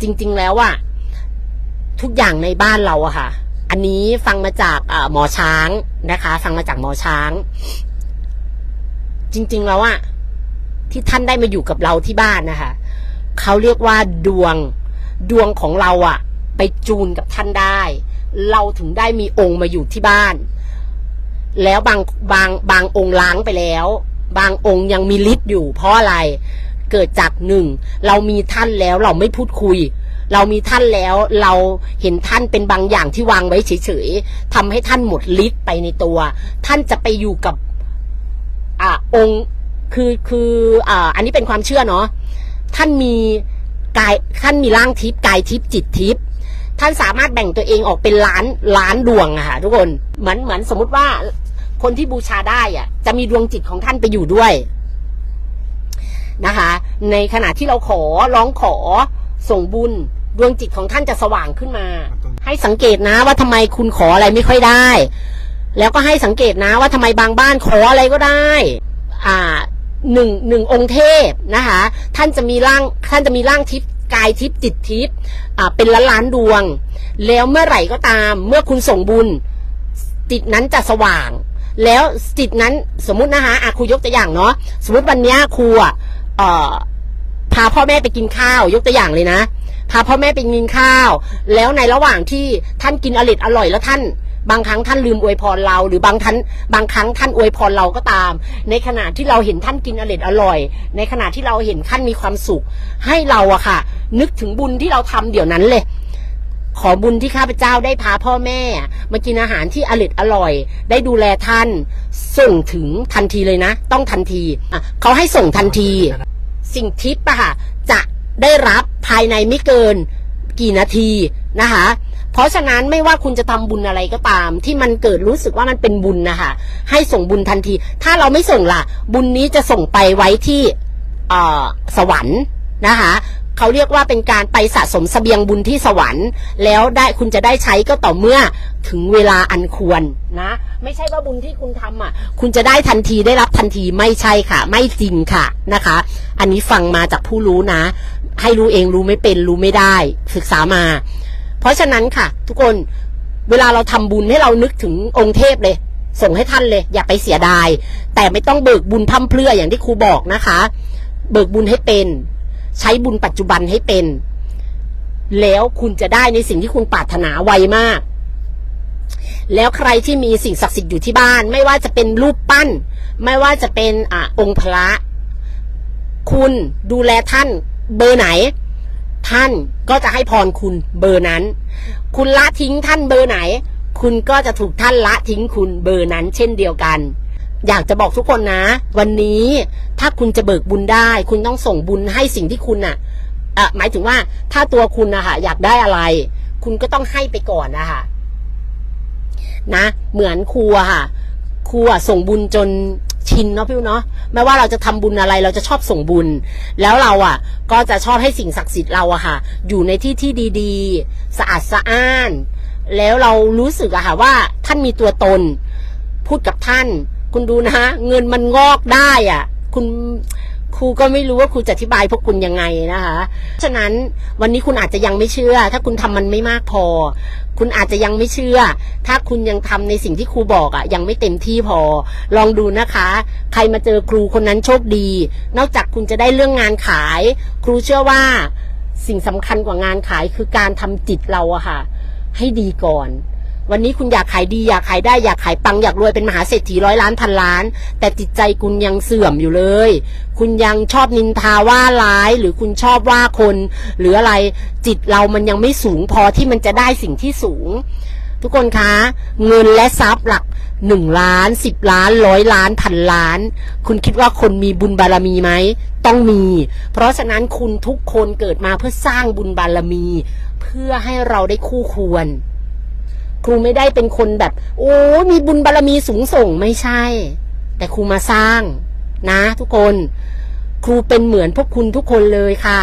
จริง ๆ แล้วอะทุกอย่างในบ้านเราอะค่ะ อันนี้ฟังมาจากหมอช้างนะคะ ฟังมาจากหมอช้าง จริง ๆ แล้วอะที่ท่านได้มาอยู่กับเราที่บ้านนะคะเขาเรียกว่าดวงดวงของเราอะไปจูนกับท่านได้ เราถึงได้มีองค์มาอยู่ที่บ้าน แล้วบางบางบางองค์ล้างไปแล้ว บางองค์ยังมีฤทธิ์อยู่เพราะอะไร เกิดจากหนึ่งเรามีท่านแล้วเราไม่พูดคุย เรามีท่านแล้วเราเห็นท่านเป็นบางอย่างที่วางไว้เฉยๆทำให้ท่านหมดฤทธิ์ไปในตัว ท่านจะไปอยู่กับอ่าองค์คือคืออ่าอันนี้เป็นความเชื่อเนาะท่านมีกายท่านมีร่างทิพย์กายทิพย์จิตทิพย์ท่านสามารถแบ่งตัวเองออกเป็นล้านล้านดวงอะค่ะทุกคนเหมือนเหมือนสมมติว่าคนที่บูชาได้อะจะมีดวงจิตของท่านไปอยู่ด้วย นะคะ ในขณะที่เราขอร้องขอส่งบุญดวงจิตของท่านจะสว่างขึ้นมา ให้สังเกตนะว่าทำไมคุณขออะไรไม่ค่อยได้ แล้วก็ให้สังเกตนะว่าทำไมบางบ้านขออะไรก็ได้ อ่าหนึ่งหนึ่งองค์เทพนะคะ ท่านจะมีร่างท่านจะมีร่างทิพย์กายทิพย์จิตทิพย์อ่าเป็นล้านล้านๆดวง แล้วเมื่อไหร่ก็ตาม เมื่อคุณส่งบุญ จิตนั้นจะสว่าง แล้วจิตนั้นสมมุตินะคะอาครูยกตัวอย่างเนาะสมมติวันเนี้ยครูอะ เอ่อพาพ่อแม่ไปกินข้าว ยกตัวอย่างเลยนะ พาพ่อแม่ไปกินข้าว แล้วในระหว่างที่ท่านกินอร่อยอร่อยแล้วท่าน บางครั้งท่านลืมอวยพรเรา หรือบางท่านบางครั้งท่านอวยพรเราก็ตาม ในขณะที่เราเห็นท่านกินอร่อยอร่อย ในขณะที่เราเห็นท่านมีความสุข ให้เราอะค่ะ นึกถึงบุญที่เราทำเดี๋ยวนั้นเลย อบุญที่ข้าพเจ้าได้พาพ่อแม่มากินอาหารที่อร่อยอร่อย ได้ดูแลท่าน ส่งถึงทันทีเลยนะ ต้องทันทีอะเขาให้ส่งทันที สิ่งทิปอะค่ะ จะได้รับภายในไม่เกินกี่นาทีนะคะ เพราะฉะนั้นไม่ว่าคุณจะทำบุญอะไรก็ตาม ที่มันเกิดรู้สึกว่ามันเป็นบุญนะคะให้ส่งบุญทันที ถ้าเราไม่ส่งล่ะ บุญนี้จะส่งไปไว้ที่อ่อสวรรค์นะคะ เขาเรียกว่าเป็นการไปสะสมเสบียงบุญที่สวรรค์ แล้วได้คุณจะได้ใช้ก็ต่อเมื่อถึงเวลาอันควรนะ ไม่ใช่ว่าบุญที่คุณทำอะ คุณจะได้ทันทีได้รับทันทีไม่ใช่ค่ะ ไม่จริงค่ะนะคะ อันนี้ฟังมาจากผู้รู้นะ ให้รู้เองรู้ไม่เป็นรู้ไม่ได้ ศึกษามา เพราะฉะนั้นค่ะ ทุกคนเวลาเราทำบุญให้เรานึกถึงองค์เทพเลย ส่งให้ท่านเลย อย่าไปเสียดาย แต่ไม่ต้องเบิกบุญพร่ำเพรื่ออย่างที่ครูบอกนะคะ เบิกบุญให้เป็น ใช้บุญปัจจุบันให้เป็น แล้วคุณจะได้ในสิ่งที่คุณปรารถนาไวมาก แล้วใครที่มีสิ่งศักดิ์สิทธิ์อยู่ที่บ้าน ไม่ว่าจะเป็นรูปปั้น ไม่ว่าจะเป็นอะองค์พระ คุณดูแลท่านเบอร์ไหน ท่านก็จะให้พรคุณเบอร์นั้น คุณละทิ้งท่านเบอร์ไหน คุณก็จะถูกท่านละทิ้งคุณเบอร์นั้น เช่นเดียวกัน อยากจะบอกทุกคนนะ วันนี้ถ้าคุณจะเบิกบุญได้ คุณต้องส่งบุญให้สิ่งที่คุณน่ะอะหมายถึงว่าถ้าตัวคุณนะคะอยากได้อะไร คุณก็ต้องให้ไปก่อนนะคะนะ เหมือนครูอะค่ะครูอะส่งบุญจนชินเนาะพี่เนาะไม่ว่าเราจะทำบุญอะไรเราจะชอบส่งบุญ แล้วเราอะ ก็จะชอบให้สิ่งศักดิ์สิทธิ์เราอะค่ะ อยู่ในที่ที่ดีๆ สะอาดสะอ้าน แล้วเรารู้สึกอะค่ะว่าท่านมีตัวตน พูดกับท่าน คุณดูนะเงินมันงอกได้อะคุณครูก็ไม่รู้ว่าครูจะอธิบายพวกคุณยังไงนะคะฉะนั้นวันนี้คุณอาจจะยังไม่เชื่อ ถ้าคุณทำมันไม่มากพอ คุณอาจจะยังไม่เชื่อ ถ้าคุณยังทำในสิ่งที่ครูบอกอะยังไม่เต็มที่พอ ลองดูนะคะ ใครมาเจอครูคนนั้นโชคดี นอกจากคุณจะได้เรื่องงานขาย ครูเชื่อว่าสิ่งสำคัญกว่างานขายคือการทำจิตเราอะค่ะ ให้ดีก่อน วันนี้คุณอยากขายดีอยากขายได้อยากขายปังอยากรวยเป็นมหาเศรษฐีร้อยล้านพันล้าน แต่จิตใจคุณยังเสื่อมอยู่เลย คุณยังชอบนินทาว่าร้าย หรือคุณชอบว่าคน หรืออะไรจิตเรามันยังไม่สูงพอที่มันจะได้สิ่งที่สูง ทุกคนคะ เงินและทรัพย์หลักหนึ่งล้านสิบล้านร้อยล้านพันล้าน คุณคิดว่าคนมีบุญบารมีไหมต้องมี เพราะฉะนั้นคุณทุกคนเกิดมาเพื่อสร้างบุญบารมี เพื่อให้เราได้คู่ควร ครูไม่ได้เป็นคนแบบ โอ้มีบุญบารมีสูงส่งไม่ใช่ แต่ครูมาสร้างนะทุกคน ครูเป็นเหมือนพวกคุณทุกคนเลยค่ะ